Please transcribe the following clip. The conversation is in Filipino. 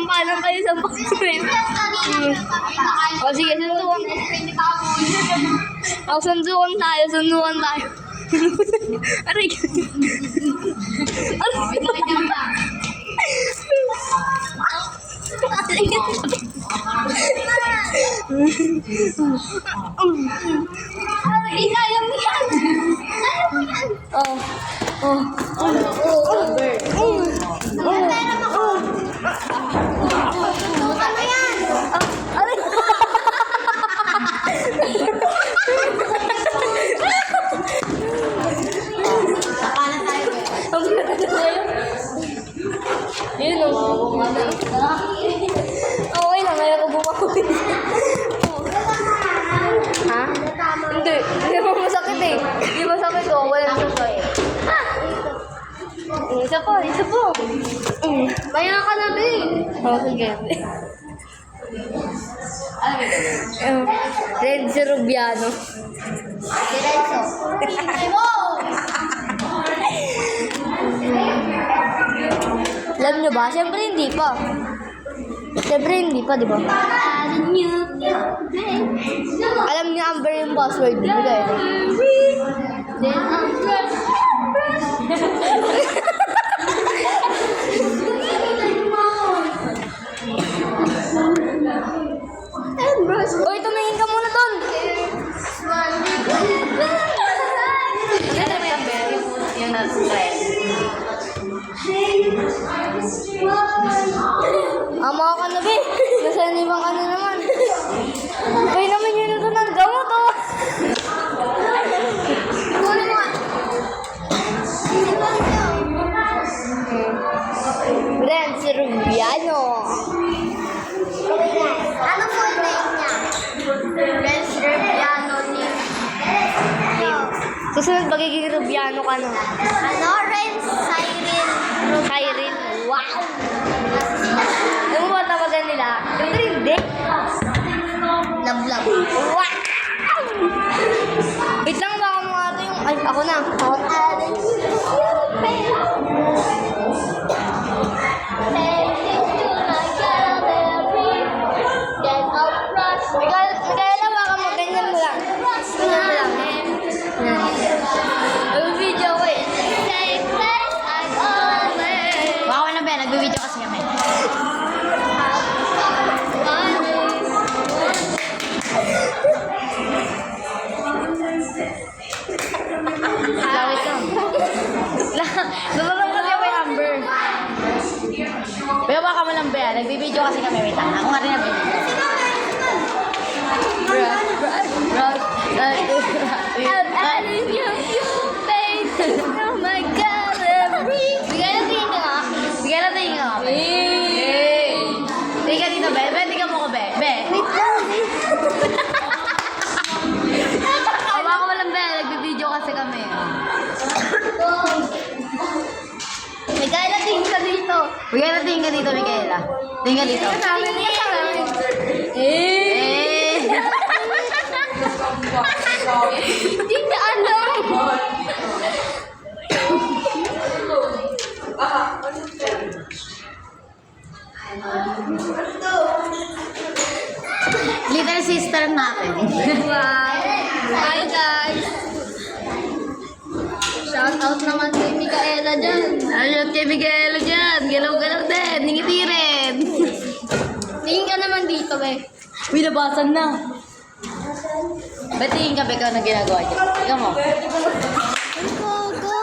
sampalan kayo sa backstreet. O sige, sundukan. O, sundukan tayo, sundukan tayo. Aray. Ay, kaya mo yan. Kaya mo yan. Oh. Oh. May pera mo ko. Susukan mo yan. Aray. Paano tayo? Ang ganda tayo. Yun o. Okay lang, ayaw ko bumawi. ha? Hindi. Hindi mo masakit eh. Hindi masakit o. Wala na sa eh. Mm, Isa pa, isa pa. Mm. Maya ka na, babe. Oh, sige. Renzo Rubiano. Diretso. Wow! Alam nyo ba? Siyempre hindi pa. Siyempre hindi pa, di ba? Alam niyo Amber yung password niyo, guys. Then, Ama ka na, be. Nasa limang ano naman. Kaya naman yun ito ng gamot, oh. Kunin mo nga. Renzo Rubiano. Ano full name niya? Renz Rebiano ni... Susunod, magiging Rubiano ka na. Ano? Renz Cyril Kyril. Lablab. Wow! Wait lang, baka mo nga ito yung... Ay, ako na. Ako. Miguel, ba? Nagbibideo kasi kami. Wait lang. Ako nga rin nagbibideo. Bruh, bruh, bruh. Oh my God, every... Bigay na tingin ka nga. Bigay na tingin ka nga. Be. Hey! Tingin ka dito, be. Be, tingin mo ko, be. Be. Wait lang. O, dito. Bigay na tingin ka dito, Mikaela. Tingin ka dito. Eh! Hindi niya alam. Little sister natin. Hi guys. Shout out naman kay Micaela dyan. Shout out kay Micaela dyan. Galaw-galaw din. Ningitirin. Tingin ka naman dito, be. Uy, na. Ba't tingin ka, be, ikaw na ginagawa dyan? Ikaw mo. Ang gaga.